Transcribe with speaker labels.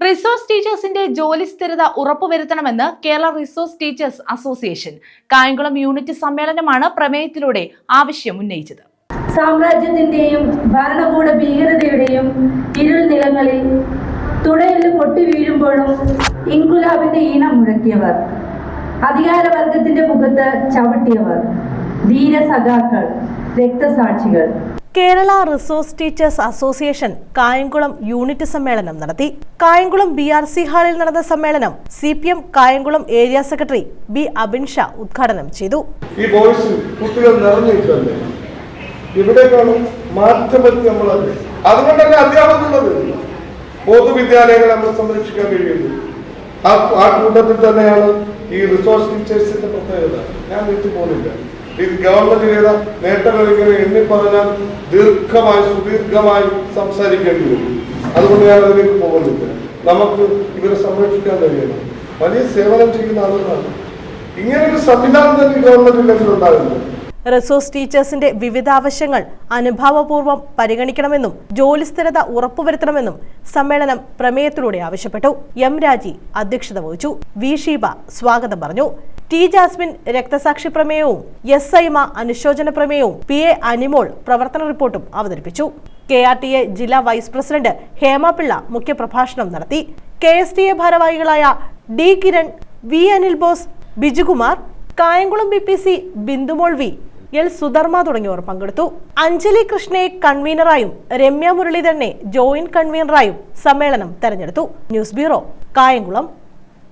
Speaker 1: Resource ടീച്ചേഴ്സിന്റെ ജോലി സ്ഥിരത ഉറപ്പുവരുത്തണമെന്ന് Kerala resource teachers association Kayamkulam unit സമ്മേളനമാണ് പ്രമേയത്തിലൂടെ ആവശ്യം ഉന്നയിച്ചത്.
Speaker 2: സാമ്രാജ്യത്തിന്റെയും ഭരണകൂട ഭീകരതയുടെയും ഇരുൾ നിലങ്ങളിൽ തുടയിൽ പൊട്ടി വീഴുമ്പോഴും ഇൻകുലാബിന്റെ ഈണം മുഴക്കിയവർ അധികാരവർഗത്തിന്റെ മുഖത്ത് ചവിട്ടിയവർ ധീരസഖാക്കൾ രക്തസാക്ഷികൾ.
Speaker 3: Kerala resource teachers association Kayamkulam unit സമ്മേളനം നടത്തി. കായംകുളം ബി ആർ സി ഹാളിൽ നടന്ന സമ്മേളനം C P M Kayamkulam area secretary B Abin Shah ഉദ്ഘാടനം ചെയ്തു.
Speaker 4: ഈ ബോയ്സ് കുട്ടികൾ നിറഞ്ഞിട്ടല്ലേ ഇവിടേക്കാണ് മാറ്റം നമ്മൾ അതുകൊണ്ടല്ലേ അധ്യാപകരുള്ളത് പൊതുവിദ്യാലയങ്ങളെ നമ്മൾ സംരക്ഷിക്കാൻ കഴിയുന്നു. ആ കൂട്ടത്തിൽ തന്നെയാണ് ഈ റിസോഴ്സ് ടീച്ചേഴ്സിന്റെ പ്രത്യേകത. ഞാൻ വിട്ടു പോകുന്നില്ല ഈ ഗവൺമെന്റ് ചെയ്ത നേട്ടങ്ങൾ ഇങ്ങനെ എണ്ണി പറഞ്ഞാൽ ദീർഘമായി സുദീർഘമായി സംസാരിക്കേണ്ടി വരും. അതുകൊണ്ട് ഞാൻ അതിലേക്ക് പോകുന്നില്ല നമുക്ക് ഇവരെ സംരക്ഷിക്കാൻ കഴിയണം. വലിയ സേവനം ചെയ്യുന്ന ആളുകളാണ്. ഇങ്ങനെ ഒരു സംവിധാനം തന്നെ ഗവൺമെന്റിൽ ഉണ്ടാകുന്നത്
Speaker 3: റിസോഴ്സ് ടീച്ചേഴ്സിന്റെ വിവിധ ആവശ്യങ്ങൾ അനുഭാവപൂർവം പരിഗണിക്കണമെന്നും ജോലി സ്ഥിരത ഉറപ്പുവരുത്തണമെന്നും സമ്മേളനം പ്രമേയത്തിലൂടെ ആവശ്യപ്പെട്ടു. എം രാജി അധ്യക്ഷത വഹിച്ചു. വി ഷീബ സ്വാഗതം പറഞ്ഞു. ടി ജാസ്മിൻ രക്തസാക്ഷി പ്രമേയവും എസ് ഐമ അനുശോചന പ്രമേയവും. പി എ അനിമോൾ പ്രവർത്തന റിപ്പോർട്ടും അവതരിപ്പിച്ചു. കെ ആർ ടി എ ജില്ലാ വൈസ് പ്രസിഡന്റ് ഹേമ പിള്ള മുഖ്യപ്രഭാഷണം നടത്തി. കെ എസ് ടി എ ഭാരവാഹികളായ D Kiran V Anil Bose Bijukumar Kayamkulam B P C Bindumol V L Sudharma തുടങ്ങിയവർ പങ്കെടുത്തു. അഞ്ജലി കൃഷ്ണയെ കൺവീനറായും രമ്യ മുരളീധരനെ ജോയിന്റ് കൺവീനറായും സമ്മേളനം തെരഞ്ഞെടുത്തു. News bureau Kayamkulam.